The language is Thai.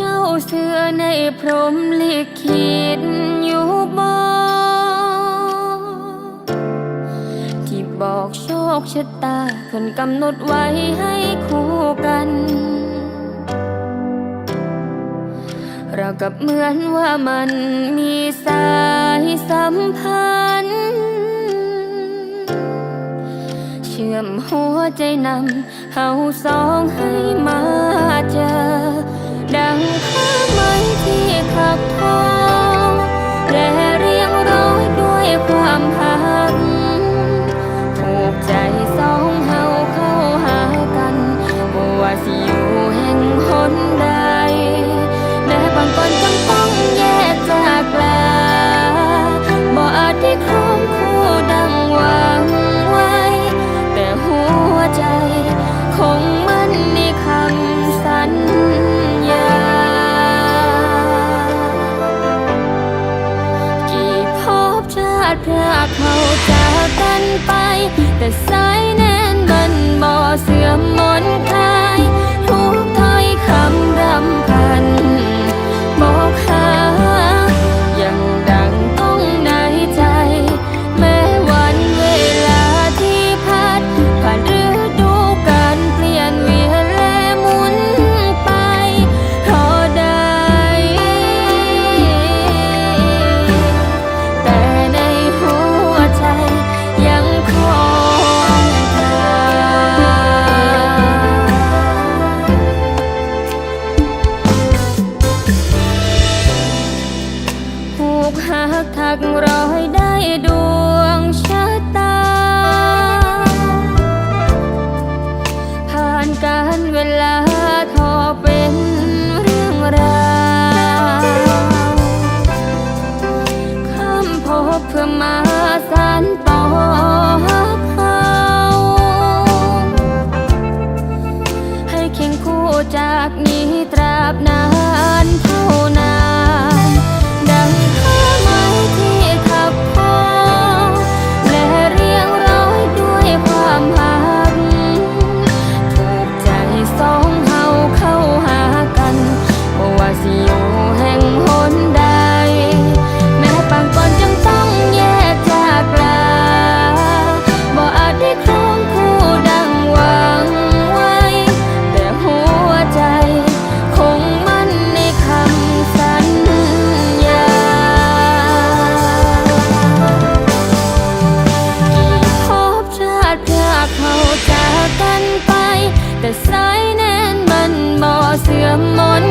เจ้าเสือในพรหมลิขิตอยู่บ่ที่บอกโชคชะตาเพิ่นกำหนดไว้ให้คู่กันเรากับเหมือนว่ามันมีสายสัมพันธ์ เชื่อมหัวใจนำเฮาสองให้ พชาติพรากเขาจากกันไป แต่สายแน่นมันบ่เสื่อมมนคลายากเฮาจากกันไป แต่สายแน่นมันบ่เสื่อมมน